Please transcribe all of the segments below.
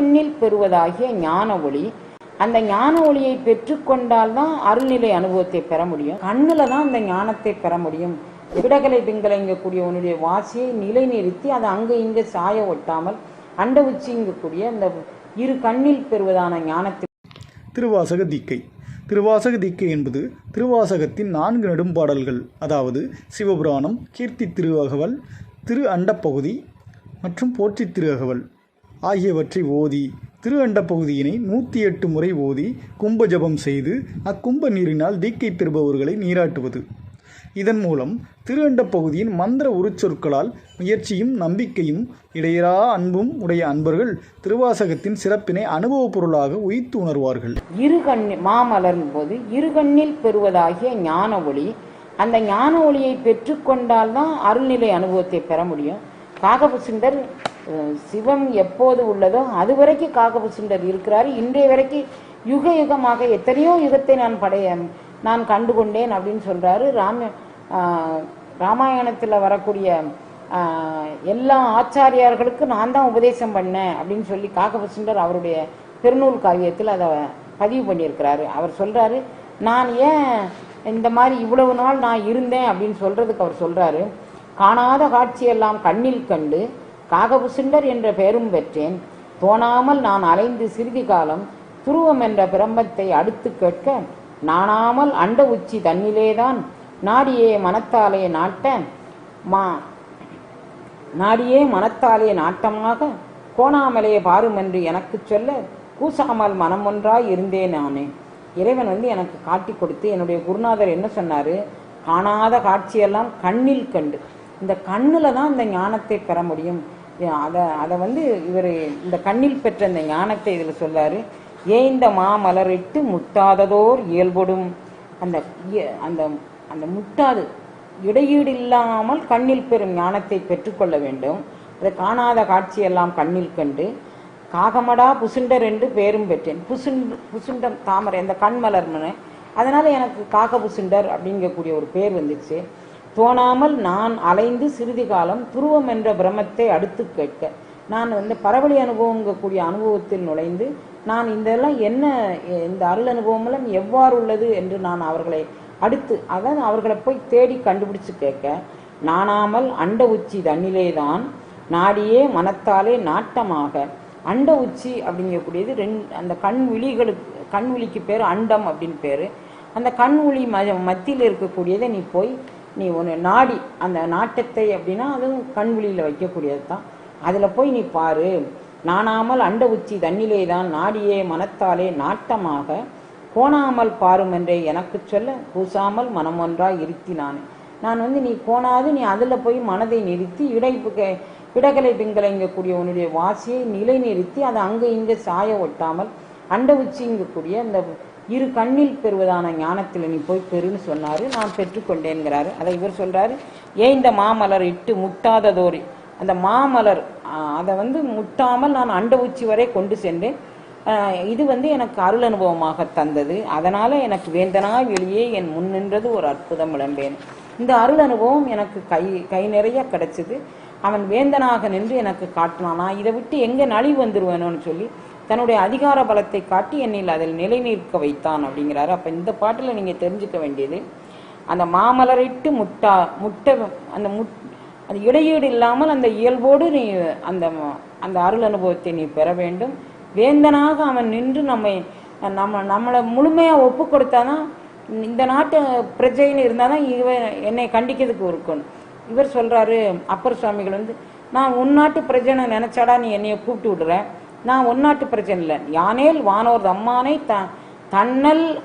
கண்ணில் பெறுவதாகிய ஞான ஒளி அந்த ஞான ஒளியை பெற்றுக்கொண்டால் தான் அருள்நிலை அனுபவத்தை பெற முடியும். கண்ணில் தான் அந்த ஞானத்தை பெற முடியும். விடகலை பிங்கலைங்கக்கூடிய உன்னுடைய வாசியை நிலைநிறுத்தி அதை அங்கே இங்கே சாய ஒட்டாமல் அண்ட உச்சிங்கக்கூடிய அந்த இரு கண்ணில் பெறுவதான ஞானத்தை திருவாசக தீக்கை. திருவாசக தீக்கை என்பது திருவாசகத்தின் நான்கு நெடும்பாடல்கள். அதாவது சிவபுராணம் கீர்த்தி திருவகவல் திரு அண்டப்பகுதி மற்றும் போற்றி திருவகவல். ஆகியவற்றை ஓதி திரு அண்டப்பகுதியினை நூற்றி எட்டு முறை ஓதி கும்ப ஜபம் செய்து அக்கும்ப நீரினால் தீக்கை பெறுபவர்களை நீராட்டுவது. இதன் மூலம் திரு அண்டப்பகுதியின் மந்திர உருச்சொற்களால் முயற்சியும் நம்பிக்கையும் இடையரா அன்பும் உடைய அன்பர்கள் திருவாசகத்தின் சிறப்பினை அனுபவப் பொருளாக உயித்து உணர்வார்கள். இரு கண்ணி மாமலரும் போது இரு கண்ணில் பெறுவதாகிய ஞான ஒளி அந்த ஞான ஒளியை பெற்றுக்கொண்டால் தான் அருள்நிலை அனுபவத்தை பெற முடியும். காகபு சிந்தர் சிவம் எப்போது உள்ளதோ அது வரைக்கும் காகபசுண்டர் இருக்கிறார். இன்றைய வரைக்கும் யுக யுகமாக எத்தனையோ யுகத்தை நான் படைய நான் கண்டுகொண்டேன் அப்படின்னு சொல்றாரு. ராம ராமாயணத்தில் வரக்கூடிய எல்லா ஆச்சாரியார்களுக்கும் நான் தான் உபதேசம் பண்ணேன் அப்படின்னு சொல்லி காகபசுண்டர் அவருடைய பெருநூல் காவியத்தில் அதை பதிவு பண்ணியிருக்கிறாரு. அவர் சொல்றாரு நான் ஏன் இந்த மாதிரி இவ்வளவு நாள் நான் இருந்தேன்? அப்படின்னு சொல்றதுக்கு அவர் சொல்றாரு. காணாத காட்சியெல்லாம் கண்ணில் கண்டு காகபுசுண்டர் என்ற பெயரும் பெற்றேன். தோணாமல் நான் அலைந்து சிறிது காலம் துருவம் என்ற பிரம்மத்தை அடுத்து கேட்க நாணாமல் அண்ட உச்சி தன்னிலேதான் நாடியே மனத்தாலே நாட்ட மா நாடியே மனத்தாலே நாட்டமாக கோணாமலே பாருமென்று எனக்கு சொல்ல கூசாமல் மனம் ஒன்றாய் இருந்தேன் நானே. இறைவன் வந்து எனக்கு காட்டி கொடுத்து என்னுடைய குருநாதர் என்ன சொன்னார்? காணாத காட்சியெல்லாம் கண்ணில் கண்டு. இந்த கண்ணில் தான் இந்த ஞானத்தை பெற முடியும். அதை அதை வந்து இவர் இந்த கண்ணில் பெற்ற இந்த ஞானத்தை இதில் சொல்லாரு. ஏய்ந்த மாமலரிட்டு முட்டாததோர் இயல்படும். அந்த இய- அந்த அந்த முட்டாது இடையீடு இல்லாமல் கண்ணில் பெறும் ஞானத்தை பெற்றுக்கொள்ள வேண்டும். அதை காணாத காட்சியெல்லாம் கண்ணில் கண்டு காகமடா புசுண்டர் என்று பேரும் பெற்றேன். புசுண்ட் புசுண்டம் தாமரை அந்த கண்மலர்மனை அதனால் எனக்கு காக புசுண்டர் அப்படிங்கக்கூடிய ஒரு பேர் வந்துச்சு. தோணாமல் நான் அலைந்து சிறிது காலம் துருவம் என்ற பிரமத்தை அடுத்து கேட்க. நான் வந்து பரவழி அனுபவங்கக்கூடிய அனுபவத்தில் நுழைந்து நான் இதெல்லாம் என்ன இந்த அருள் அனுபவமெல்லாம் எவ்வாறு உள்ளது என்று நான் அவர்களை அடுத்து அதான் அவர்களை போய் தேடி கண்டுபிடிச்சு கேட்க. நாணாமல் அண்ட உச்சி தன்னிலேதான் நாடியே மனத்தாலே நாட்டமாக. அண்ட உச்சி அப்படிங்கக்கூடியது ரெண்டு அந்த கண் விழிகளுக்கு கண் விழிக்கு பேர் அண்டம் அப்படின்னு பேர். அந்த கண் விழி ம மத்தியில் இருக்கக்கூடியதை நீ போய் நீ ஒன்று நாடி அந்த நாட்டத்தை அப்படின்னா அதுவும் கண் விழியில் வைக்கக்கூடியது தான் அதில் போய் நீ பாரு. நாணாமல் அண்ட உச்சி தன்னிலே தான் நாடியே மனத்தாலே நாட்டமாக. கோணாமல் பாரும் என்றே எனக்கு சொல்ல கூசாமல் மனம் ஒன்றாய் இருத்தினான். நான் வந்து நீ கோணாது நீ அதில் போய் மனதை நிறுத்தி இடை இடகலை பிங்கலைங்கக்கூடிய உன்னுடைய வாசியை நிலை நிறுத்தி அதை அங்கே இங்கே சாய ஒட்டாமல் அண்ட உச்சிங்கக்கூடிய அந்த இரு கண்ணில் பெறுவதான ஞானத்தில் நீ போய் பெறுன்னு சொன்னாரு நான் பெற்றுக்கொண்டேன்கிறாரு. அதை இவர் சொல்றாரு ஏன் இந்த மாமலர் இட்டு முட்டாததோரி? அந்த மாமலர் அதை வந்து முட்டாமல் நான் அண்ட உச்சி வரை கொண்டு சென்றேன். இது வந்து எனக்கு அருள் அனுபவமாக தந்தது. அதனால எனக்கு வேந்தனாய் வெளியே என் முன் நின்றது ஒரு அற்புதம் விளம்பேன். இந்த அருள் அனுபவம் எனக்கு கை கை நிறைய கிடைச்சது. அவன் வேந்தனாக நின்று எனக்கு காட்டினானா. நான் இதை விட்டு எங்கே நலிவு வந்துருவேனோன்னு சொல்லி தன்னுடைய அதிகார பலத்தை காட்டி என்னில் அதில் நிலை நிற்க வைத்தான் அப்படிங்கிறாரு. அப்போ இந்த பாட்டில் நீங்கள் தெரிஞ்சுக்க வேண்டியது அந்த மாமலரிட்டு முட்டா முட்டை அந்த முட் அந்த இடையீடு இல்லாமல் அந்த இயல்போடு நீ அந்த அந்த அருள் அனுபவத்தை நீ பெற வேண்டும். வேந்தனாக அவன் நின்று நம்மை நம்ம நம்மளை முழுமையாக ஒப்பு கொடுத்தாதான் இந்த நாட்டு பிரஜைன்னு இருந்தாதான் இவன் என்னை கண்டிக்கிறதுக்கு இருக்கணும். இவர் சொல்கிறாரு அப்பர் சுவாமிகள் வந்து நான் உன்னாட்டு பிரஜனை நினச்சாடா நீ என்னையை கூப்பிட்டு விடுறேன் நான் ஒன்னாட்டு பிரஜனை இல்லை. யானேல் வானோர் அம்மானை த தன்னல்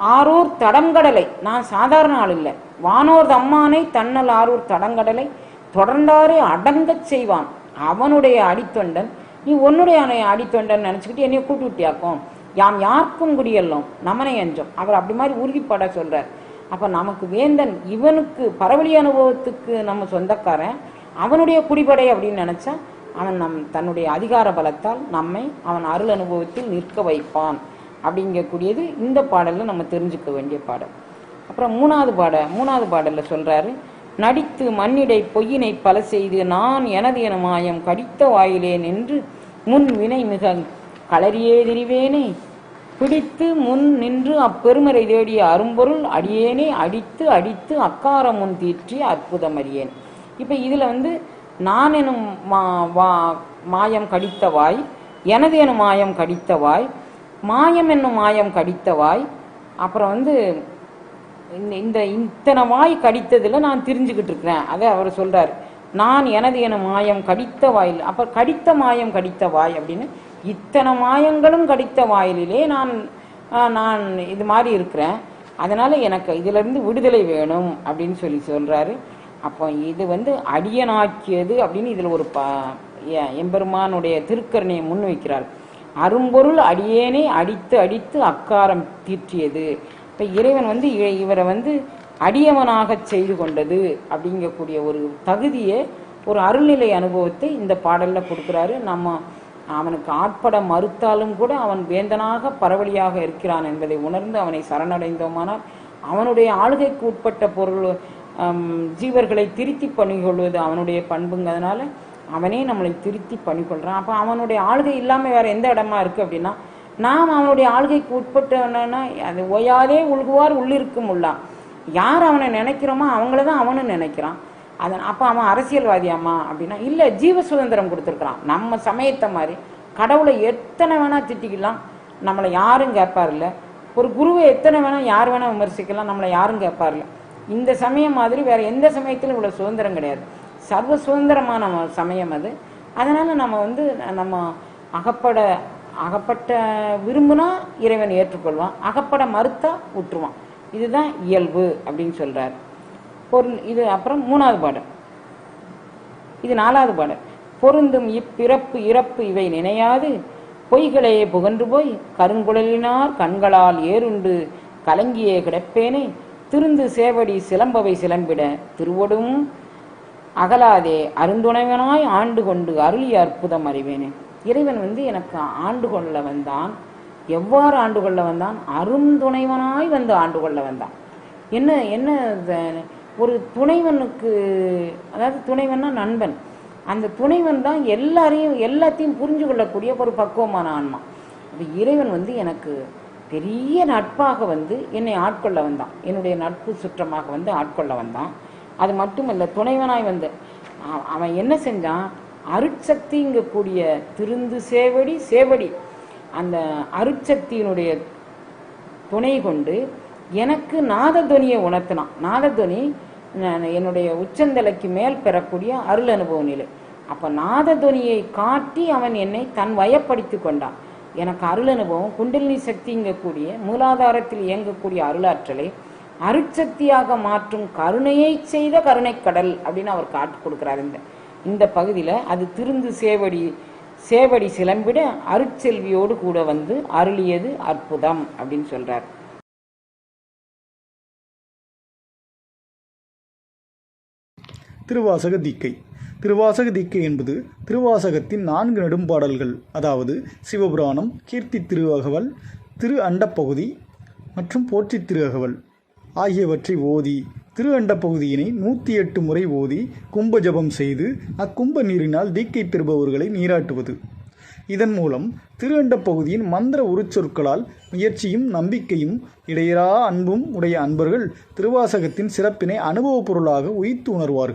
ஆரூர் தடங்கடலை. நான் சாதாரண ஆள் இல்லை. வானோர் அம்மானை தன்னல் ஆரூர் தடங்கடலை. தொடர்ந்தாரே அடங்கச் செய்வான். அவனுடைய அடித்தொண்டன் நீ உன்னுடைய அணை- அடித்தொண்டன் நினச்சிக்கிட்டு என்னைய கூட்டு விட்டியாக்கும் யாம் யாருக்கும் குடியல்லோம். நமனை என்றோம் அவர் அப்படி மாதிரி உறுதிப்பட சொல்கிறார் அப்போ நமக்கு வேந்தன் இவனுக்கு பரவழி அனுபவத்துக்கு நம்ம சொந்தக்காரன். அவனுடைய குடிபடை அப்படின்னு நினச்சா அவன் நம் தன்னுடைய அதிகார பலத்தால் நம்மை அவன் அருள் அனுபவத்தில் நிற்க வைப்பான். அப்படிங்கக்கூடியது இந்த பாடலில் நம்ம தெரிஞ்சுக்க வேண்டிய பாடல். அப்புறம் மூணாவது பாட மூணாவது பாடலில் சொல்கிறாரு நடித்து மண்ணிடை பொய்யினை பல செய்து நான் எனது என மாயம் கடித்த வாயிலே நின்று முன் வினை மிக களரியே திரிவேனே. பிடித்து முன் நின்று அப்பெருமரை தேடிய அரும்பொருள் அடியேனே. அடித்து அடித்து அக்காரம் முன் தீற்றி அற்புதம் அறியேன். இப்போ இதில் வந்து நான் எனும் மா வா மாயம் கடித்தவாய் எனது எனும் மாயம் கடித்தவாய் மாயம் என்னும் மாயம் கடித்தவாய். அப்புறம் வந்து இந்த இந்த இத்தனை வாய் கடித்ததில் நான் தெரிஞ்சுக்கிட்டு இருக்கிறேன். அதை அவர் சொல்கிறார் நான் எனது என மாயம் கடித்த வாயில் அப்போ கடித்த மாயம் கடித்த வாய் அப்படின்னு இத்தனை மாயங்களும் கடித்த வாயிலே நான் நான் இது மாதிரி இருக்கிறேன். அதனால் எனக்கு இதிலிருந்து விடுதலை வேணும் அப்படின்னு சொல்லி சொல்கிறாரு அப்போ இது வந்து அடியனாக்கியது அப்படின்னு இதில் ஒரு ப எம்பெருமானுடைய திருக்கருணையை முன்வைக்கிறார். அரும்பொருள் அடியேனே அடித்து அடித்து அக்காரம் தீற்றியது. இப்போ இறைவன் வந்து இ- இவரை வந்து அடியவனாகச் செய்து கொண்டது அப்படிங்கக்கூடிய ஒரு தகுதியை ஒரு அருள்நிலை அனுபவத்தை இந்த பாடலில் கொடுக்குறாரு. நம்ம அவனுக்கு ஆட்பட மறுத்தாலும் கூட அவன் வேந்தனாக பரவலியாக இருக்கிறான் என்பதை உணர்ந்து அவனை சரணடைந்தோமானால் அவனுடைய ஆளுகைக்கு உட்பட்ட பொருள் ஜீவர்களை திருத்தி பண்ணிக்கொள்வது அவனுடைய பண்புங்கிறதுனால அவனே நம்மளை திருத்தி பண்ணிக்கொள்கிறான் அப்போ அவனுடைய ஆளுகை இல்லாமல் வேற எந்த இடமா இருக்குது அப்படின்னா நாம் அவனுடைய ஆளுகைக்கு உட்பட்டவனா அது ஓயாதே உள்குவார் உள்ளிருக்கும் உள்ளான் யார் அவனை நினைக்கிறோமோ அவங்கள தான் அவனும் நினைக்கிறான். அதன் அப்போ அவன் அரசியல்வாதியாமா அப்படின்னா இல்லை ஜீவ சுதந்திரம் கொடுத்துருக்குறான். நம்ம சமயத்தை மாதிரி கடவுளை எத்தனை வேணால் திட்டிக்கலாம் நம்மளை யாரும் கேட்பார்ல ஒரு குருவை எத்தனை வேணால் யார் வேணால் விமர்சிக்கலாம் நம்மளை யாரும் கேட்பார்ல இந்த சமயம் மாதிரி வேற எந்த சமயத்திலும் இவ்வளவு சுதந்திரம் கிடையாது. சர்வ சுதந்திரமான சமயம் அது. அதனால நம்ம வந்து நம்ம அகப்பட அகப்பட்ட விரும்புனா இறைவன் ஏற்றுக்கொள்வான் அகப்பட மறுத்தா விட்டுருவான் இதுதான் இயல்பு அப்படின்னு சொல்றார். பொருள் இது அப்புறம் மூணாவது பாடல். இது நாலாவது பாடல். பொருந்தும் இப்பிறப்பு இறப்பு இவை நினையாது. பொய்களே புகன்று போய் கருங்குழலினார் கண்களால் ஏறுண்டு கலங்கியே கிடப்பேனே. திருந்து சேவடி சிலம்பவை சிலம்பிட திருவடும். அகலாதே அருந்துணைவனாய் ஆண்டு கொண்டு அருளிய அற்புதம் அறிவேனே. இறைவன் வந்து எனக்கு ஆண்டு கொள்ள வந்தான். எவ்வாறு ஆண்டு கொள்ள வந்தான்? அருந்துணைவனாய் வந்து ஆண்டு கொள்ள வந்தான். என்ன என்ன ஒரு துணைவனுக்கு அதாவது துணைவன்னா நண்பன். அந்த துணைவன் தான் எல்லாரையும் எல்லாத்தையும் புரிஞ்சு கொள்ளக்கூடிய ஒரு பக்குவமான ஆன்மா. இறைவன் வந்து எனக்கு பெரிய நட்பாக வந்து என்னை ஆட்கொள்ள வந்தான் என்னுடைய நட்பு சுற்றமாக வந்து ஆட்கொள்ள வந்தான் அது மட்டுமல்ல துணைவனாய் வந்து அவன் என்ன செஞ்சான்? அருட்சக்திங்கக்கூடிய திருந்து சேவடி சேவடி. அந்த அருட்சக்தியினுடைய துணை கொண்டு எனக்கு நாதத்வனியை உணர்த்தினான். நாதத்வனி என்னுடைய உச்சந்தலைக்கு மேல் பெறக்கூடிய அருள் அனுபவ நிலை. அப்போ நாதத்வனியை காட்டி அவன் என்னை தன் வயப்படுத்தி கொண்டான். எனக்கு அருள் அனுபவம் குண்டலினி சக்திங்கக்கூடிய மூலாதாரத்தில் இயங்கக்கூடிய அருளாற்றலை அருட்சக்தியாக மாற்றும் கருணையை செய்த கருணைக்கடல் அப்படின்னு அவர் காட்டு கொடுக்கிறார். இந்த இந்த பகுதியில் அது திருந்து சேவடி சேவடி சிலம்பிட அருட்செல்வியோடு கூட வந்து அருளியது அற்புதம் அப்படின்னு சொல்றார். திருவாசக தீக்கை. திருவாசக தீக்கை என்பது திருவாசகத்தின் நான்கு நெடும்பாடல்கள். அதாவது சிவபுராணம் கீர்த்தி திருவகவல் திரு அண்டப்பகுதி மற்றும் போற்றி திருஅகவல் ஆகியவற்றை ஓதி திரு அண்டப்பகுதியினை நூற்றி எட்டு முறை ஓதி கும்ப ஜபம் செய்து அக்கும்ப நீரினால் தீக்கை பெறுபவர்களை நீராட்டுவது. இதன் மூலம் திரு அண்டப்பகுதியின் மந்திர உருச்சொற்களால் முயற்சியும் நம்பிக்கையும் இடையறா அன்பும் உடைய அன்பர்கள் திருவாசகத்தின் சிறப்பினை அனுபவப் பொருளாக உயித்து உணர்வார்கள்.